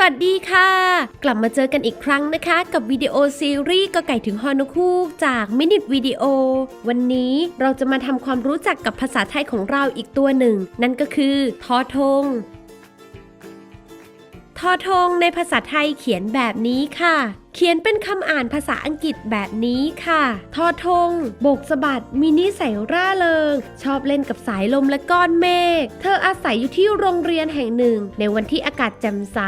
สวัสดีค่ะ กลับมาเจอกันอีกครั้งนะคะ กับวิดีโอซีรีส์กไก่ถึงฮอนคูกจากมินิวิดีโอวันนี้เราจะมาทำความรู้จักกับภาษาไทยของเราอีกตัวหนึ่ง นั่นก็คือ ทอทง ทอทงในภาษาไทยเขียนแบบนี้ค่ะ ขียนเป็นคำอ่านภาษาอังกฤษแบบนี้ค่ะ ทอทง โบกสะบัด มินิใส่ร่าเริง ชอบเล่นกับสายลมและก้อนเมฆ เธออาศัยอยู่ที่โรงเรียนแห่งหนึ่ง ในวันที่อากาศแจ่มใส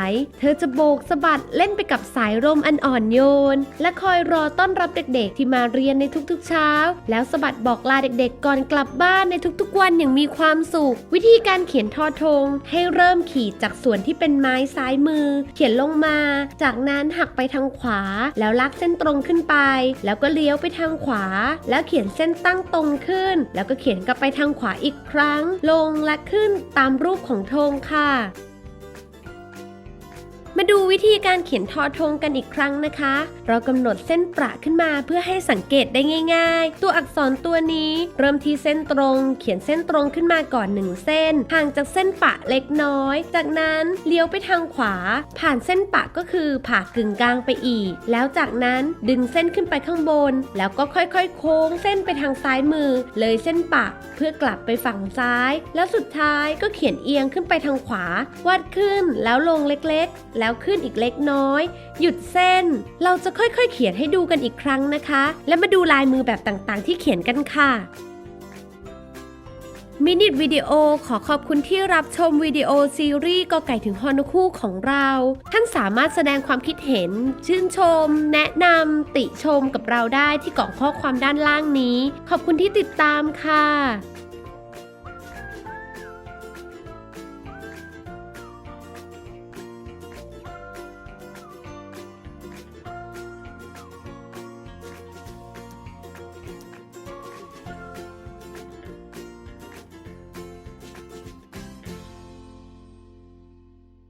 เธอจะโบกสะบัดเล่นไปกับสายลมอันอ่อนโยน และคอยรอต้อนรับเด็กๆ ที่มาเรียนในทุกๆเช้า แล้วสะบัดบอกลาเด็กๆ ก่อนกลับบ้านในทุกๆ วันอย่างมีความสุข วิธีการเขียนทอทง ให้เริ่มขีดจากส่วนที่เป็นไม้ซ้ายมือ เขียนลงมา จากนั้นหักไปทางขวาแล้วลากเส้นตรงขึ้นไป แล้วก็เลี้ยวไปทางขวา แล้วเขียนเส้นตั้งตรงขึ้น แล้วก็เขียนกลับไปทางขวาอีกครั้ง ลงและขึ้นตามรูปของธงค่ะ มาดูวิธีการเขียนทอทงกันอีกครั้งนะคะ เรากำหนดเส้นประขึ้นมาเพื่อให้สังเกตได้ง่าย ๆ ตัวอักษรตัวนี้เริ่มที่เส้นตรง เขียนเส้นตรงขึ้นมาก่อนหนึ่งเส้น ห่างจากเส้นปะเล็กน้อย จากนั้นเลี้ยวไปทางขวา ผ่านเส้นปะก็คือผ่ากึ่งกลางไปอีก แล้วจากนั้นดึงเส้นขึ้นไปข้างบน แล้วก็ค่อยๆ โค้งเส้นไปทางซ้ายมือ เลยเส้นปะเพื่อกลับไปฝั่งซ้าย แล้วสุดท้ายก็เขียนเอียงขึ้นไปทางขวา วาดขึ้นแล้วลงเล็กๆ แล้วแล้วขึ้นอีกเล็กน้อย หยุดเส้น เราจะค่อยๆ เขียนให้ดูกันอีกครั้งนะคะ และมาดูลายมือแบบต่างๆ ที่เขียนกันค่ะมินิวิดีโอขอขอบคุณที่รับชมวิดีโอซีรีส์กอไก่ถึงฮอนคู่ของเรา ท่านสามารถแสดงความคิดเห็น ชื่นชม แนะนำติชมกับเราได้ที่กล่องข้อความด้านล่างนี้ ขอบคุณที่ติดตามค่ะ